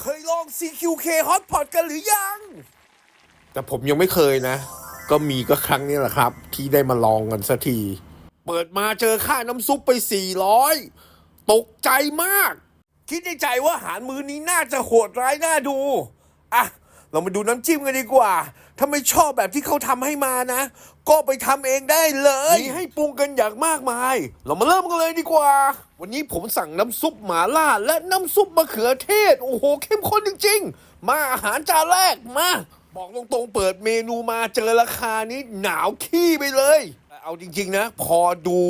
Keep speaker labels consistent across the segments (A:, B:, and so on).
A: เคยลอง CQK Hot Pot กันหรือยัง
B: แต่ผมยังไม่เคยนะ ก็มีก็ครั้งนี้แหละครับ ที่ได้มาลองกันสักที เปิดมาเจอค่าน้ำซุปไป 400 ตกใจมาก
A: คิดในใจว่าอาหารมื้อนี้น่าจะโหดร้ายน่าดู อะ เรามาดูน้ำจิ้มกันดีกว่า ถ้าไม่ชอบแบบที่เขาทำให้มานะ ก็ไปทำเองได้เลย
B: มีให้ปรุงกันอย่างมากมาย เรามาเริ่มกันเลยดีกว่า วันนี้ผมสั่งน้ำซุปหมาล่า และน้ำซุปมะเขือเทศ โอ้โห เข้มข้นจริง ๆ มาอาหารจานแรกมา บอกตรงๆ เปิดเมนูมาเจอราคานี้หนาวขี้ไปเลยแต่เอาจริง ๆ นะ พอดู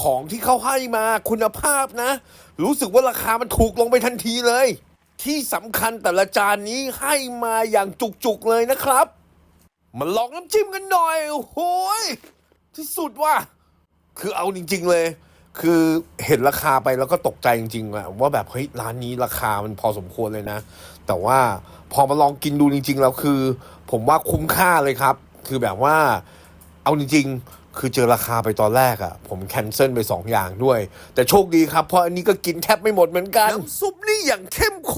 B: ของที่เขาให้มาคุณภาพนะ รู้สึกว่าราคามันถูกลงไปทันทีเลย ที่สำคัญแต่ละจานนี้ให้มาอย่างจุกๆเลยนะครับ มาลองน้ำจิ้มกันหน่อยโอ้โหยที่สุดว่ะคือเอาจริง ๆ เลย คือเห็นราคาไปแล้วก็ตกใจจริงๆอะว่าแบบเฮ้ยร้านนี้ราคามันพอสมควรเลยนะ แต่ว่าพอมาลองกินดูจริง ๆ แล้วคือ ผมว่าคุ้มค่าเลยครับ คือแบบว่าเอาจริง ๆคือเจอราคาไปตอนแรกอะผมแคนเซิลไปสองอย่างด้วย แต่โชคดีครับ เพราะอันนี้ก็กินแทบไม่หมดเหมือนกัน
A: น้ำซุปนี่อย่างเข้มข้น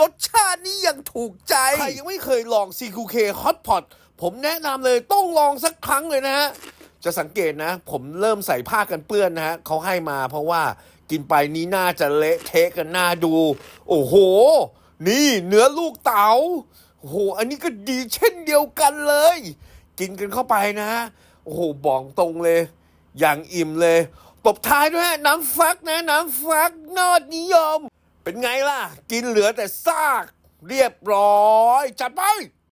A: รสชาตินี่ยังถูกใจ
B: ใครยังไม่เคยลอง CQK Hot Pot ผมแนะนำเลยต้องลองสักครั้งเลยนะฮะ จะสังเกตนะ ผมเริ่มใส่ผ้ากันเปื้อนนะฮะเขาให้มาเพราะว่ากินไปนี้น่าจะเละเทะกันหน้าดู โอ้โห นี่เนื้อลูกเต๋าโอ้โห อันนี้ก็ดีเช่นเดียวกันเลย กินกันเข้าไปนะฮะ โอ้โหบอกตรงเลย อย่างอิ่มเลย ตบท้ายด้วยฮะน้ำฟักนะ น้ำฟักนอดนิยม เป็นไงล่ะ กินเหลือแต่ซาก เรียบร้อย จัดไป